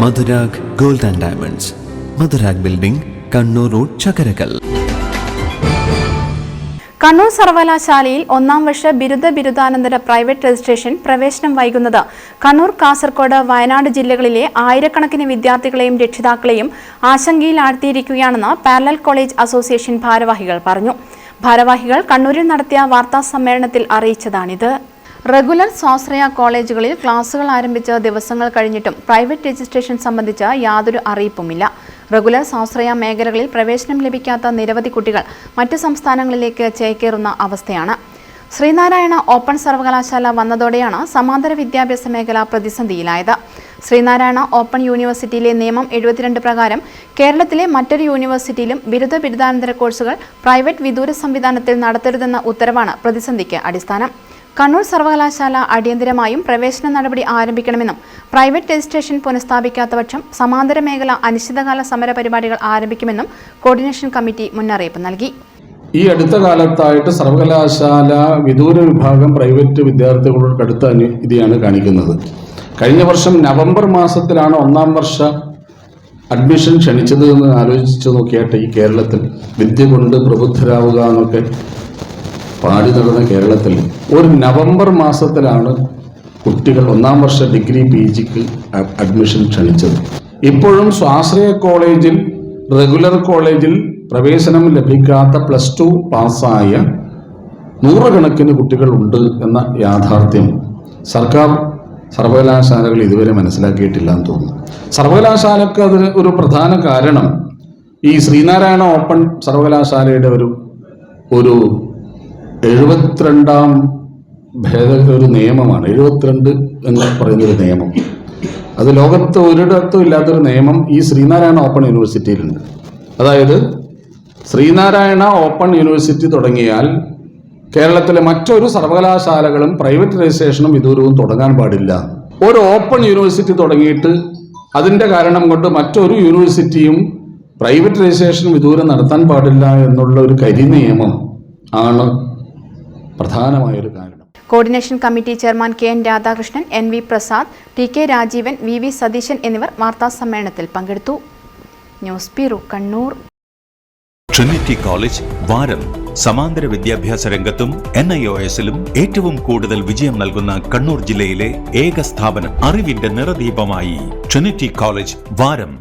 Madhurag gold and diamonds. Madhurag building Kannur road Chakkarakkal Kannur സർവകലാശാലയിൽ ഒന്നാം വർഷ ബിരുദ ബിരുദാനന്തര പ്രൈവറ്റ് രജിസ്ട്രേഷൻ പ്രവേശനം വൈകുന്നത്. കണ്ണൂർ കാസർകോട് വയനാട് ജില്ലകളിലെ ആയിരക്കണക്കിന് വിദ്യാർത്ഥികളെയും രക്ഷിതാക്കളെയും ആശങ്കയിലാഴ്ത്തിയിരിക്കുകയാണെന്ന് പാരലൽ കോളേജ് അസോസിയേഷൻ ഭാരവാഹികൾ പറഞ്ഞു. ഭാരവാഹികൾ കണ്ണൂരിൽ നടത്തിയ വാർത്താ സമ്മേളനത്തിൽ അറിയിച്ചതാണിത്. റെഗുലർ സ്വാശ്രയ കോളേജുകളിൽ ക്ലാസുകൾ ആരംഭിച്ച ദിവസങ്ങൾ കഴിഞ്ഞിട്ടും പ്രൈവറ്റ് രജിസ്ട്രേഷൻ സംബന്ധിച്ച യാതൊരു അറിയിപ്പുമില്ല. റെഗുലർ സ്വാശ്രയ മേഖലകളിൽ പ്രവേശനം ലഭിക്കാത്ത നിരവധി കുട്ടികൾ മറ്റ് സംസ്ഥാനങ്ങളിലേക്ക് ചേക്കേറുന്ന അവസ്ഥയാണ്. ശ്രീനാരായണ ഓപ്പൺ സർവകലാശാല വന്നതോടെയാണ് സമാന്തര വിദ്യാഭ്യാസ മേഖല പ്രതിസന്ധിയിലായത്. ശ്രീനാരായണ ഓപ്പൺ യൂണിവേഴ്സിറ്റിയിലെ നിയമം എഴുപത്തിരണ്ട് പ്രകാരം കേരളത്തിലെ മറ്റൊരു യൂണിവേഴ്സിറ്റിയിലും ബിരുദ ബിരുദാനന്തര കോഴ്സുകൾ പ്രൈവറ്റ് വിദൂര സംവിധാനത്തിൽ നടത്തരുതെന്ന ഉത്തരവാണ് പ്രതിസന്ധിക്ക് അടിസ്ഥാനം. കണ്ണൂർ സർവകലാശാല അടിയന്തരമായും പ്രവേശന നടപടി ആരംഭിക്കണമെന്നും പ്രൈവറ്റ് രജിസ്ട്രേഷൻ പുനഃസ്ഥാപിക്കാത്ത പക്ഷം സമാന്തര മേഖല അനിശ്ചിതകാല സമര പരിപാടികൾ ആരംഭിക്കുമെന്നും കോർഡിനേഷൻ കമ്മിറ്റി മുന്നറിയിപ്പ് നൽകി. ഈ അടുത്ത കാലത്തായിട്ട് സർവകലാശാല വിദൂര വിഭാഗം പ്രൈവറ്റ് വിദ്യാർത്ഥികളോട് കടുത്ത ഇതിയാണ് കാണിക്കുന്നത്. കഴിഞ്ഞ വർഷം നവംബർ മാസത്തിലാണ് ഒന്നാം വർഷ അഡ്മിഷൻ ക്ഷണിച്ചത് എന്ന് ആലോചിച്ച് നോക്കിയാട്ട് ഈ കേരളത്തിൽ. വിദ്യ കൊണ്ട് പ്രബുദ്ധരാവുക എന്നൊക്കെ പാടി നടന്ന കേരളത്തിൽ ഒരു നവംബർ മാസത്തിലാണ് കുട്ടികൾ ഒന്നാം വർഷ ഡിഗ്രി പി ജിക്ക് അഡ്മിഷൻ ക്ഷണിച്ചത്. ഇപ്പോഴും സ്വാശ്രയ കോളേജിൽ റെഗുലർ കോളേജിൽ പ്രവേശനം ലഭിക്കാത്ത പ്ലസ് ടു പാസ്സായ നൂറുകണക്കിന് കുട്ടികൾ ഉണ്ട് എന്ന യാഥാർത്ഥ്യം സർക്കാർ സർവകലാശാലകൾ ഇതുവരെ മനസ്സിലാക്കിയിട്ടില്ല എന്ന് തോന്നുന്നു. സർവകലാശാലക്ക് അതിന് ഒരു പ്രധാന കാരണം ഈ ശ്രീനാരായണ ഓപ്പൺ സർവകലാശാലയുടെ ഒരു ഒരു എഴുപത്തിരണ്ടാം ഭേദ ഒരു നിയമമാണ്. എഴുപത്തിരണ്ട് എന്ന് പറയുന്ന ഒരു നിയമം. അത് ലോകത്ത് ഒരിടത്തും ഇല്ലാത്തൊരു നിയമം ഈ ശ്രീനാരായണ ഓപ്പൺ യൂണിവേഴ്സിറ്റിയിലുണ്ട്. അതായത് ശ്രീനാരായണ ഓപ്പൺ യൂണിവേഴ്സിറ്റി തുടങ്ങിയാൽ കേരളത്തിലെ മറ്റൊരു സർവകലാശാലകളും പ്രൈവറ്റ് രജിസ്ട്രേഷനും വിദൂരവും തുടങ്ങാൻ പാടില്ല. ഒരു ഓപ്പൺ യൂണിവേഴ്സിറ്റി തുടങ്ങിയിട്ട് അതിന്റെ കാരണം കൊണ്ട് മറ്റൊരു യൂണിവേഴ്സിറ്റിയും പ്രൈവറ്റ് രജിസ്ട്രേഷൻ വിദൂരം നടത്താൻ പാടില്ല എന്നുള്ള ഒരു കരി നിയമം ആണ് പ്രധാനമായൊരു കാരണം. Coordination committee chairman K N Radhakrishnan N V Prasad T K Rajeevan V V Satheesan എന്നിവർ വാർത്താ സമ്മേളനത്തിൽ പങ്കെടുത്തു. News bureau Kannur. Trinity college Varam സമാന്തര വിദ്യാഭ്യാസ രംഗത്തും എൻ ഐ ഒ എസിലും ഏറ്റവും കൂടുതൽ വിജയം നൽകുന്ന കണ്ണൂർ ജില്ലയിലെ ഏക സ്ഥാപനം അറിവിന്റെ നിറദീപമായി. ട്രിനിറ്റി കോളേജ് വാരം